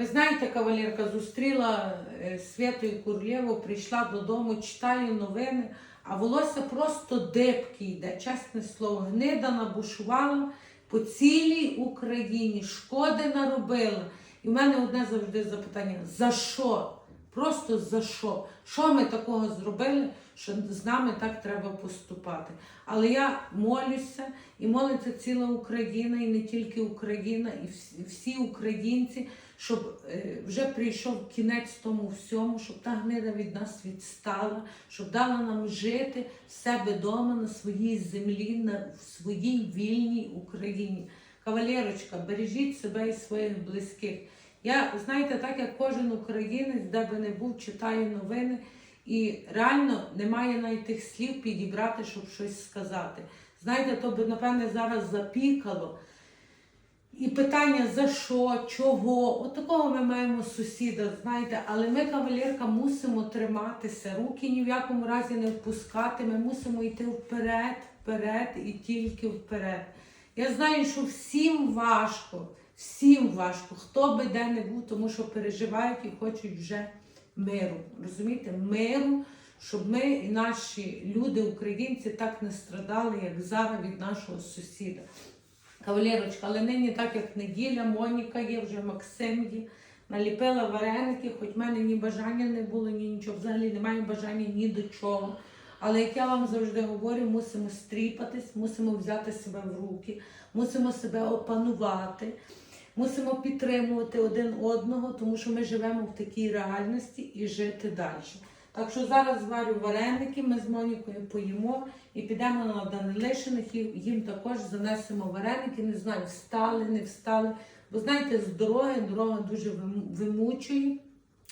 Ви знаєте, кавалерка зустріла е, Святу і Курлєву, прийшла додому, читаю новини, а волосся просто дибки йде, чесне слово. Гнида набушувала по цілій Україні, шкоди наробила. І в мене одне завжди запитання: за що? Просто за що? Що ми такого зробили, що з нами так треба поступати? Але я молюся, і молиться ціла Україна, і не тільки Україна, і всі, українці, щоб е, вже прийшов кінець тому всьому, щоб та гнида від нас відстала, щоб дала нам жити в себе вдома на своїй землі, на в своїй вільній Україні. Кавалерочка, бережіть себе і своїх близьких. Я, знаєте, так як кожен українець, де би не був, читаю новини, і реально немає навіть тих слів підібрати, щоб щось сказати. Знаєте, то би, напевне, зараз запікало. І питання за що, чого, от такого ми маємо сусіда, знаєте, але ми, кавалерка, мусимо триматися, руки ні в якому разі не впускати, ми мусимо йти вперед, вперед і тільки вперед. Я знаю, що всім важко, всім важко, хто би де не був, тому що переживають і хочуть вже миру. Розумієте, миру, щоб ми і наші люди, українці, так не страдали, як зараз від нашого сусіда. Кавалерочка, але нині так як неділя, Моніка є, вже Максим є. Наліпила вареники, хоч в мене ні бажання не було, ні нічого. Взагалі немає бажання ні до чого. Але як я вам завжди говорю, мусимо стріпатись, мусимо взяти себе в руки, мусимо себе опанувати, мусимо підтримувати один одного, тому що ми живемо в такій реальності і жити далі. Так що зараз зварю вареники, ми з Монікою поїмо і підемо на Данилишиних, і їм також занесемо вареники. Не знаю, встали, не встали. Бо знаєте, з дороги дорога дуже вимучує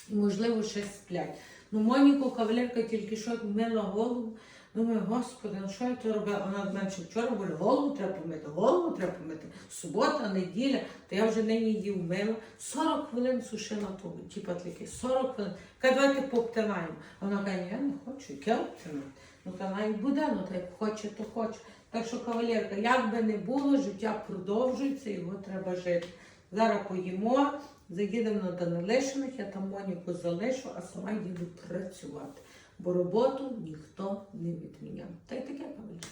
і, можливо, ще сплять. Ну, Моніку кавалерка тільки що мила голову. Думаю, господи, ну що я то робила? Вона менше вчора говорила, голову треба помити, голову треба помити. Субота, неділя, то я вже нині її вмила. 40 хвилин сушила ті патлики, 40 хвилин. Каже, давайте пообтинаємо. Вона каже, я не хочу, яке обтинати? Ну та навіть буде, ну та як хоче, то хоче. Так що, кавалерка, як би не було, життя продовжується, його треба жити. Зараз поїмо, заїдемо на Данилишиних, я там Моніку залишу, а сама їду працювати. Бо роботу ніхто не відміняв. Та й таке кавалерка.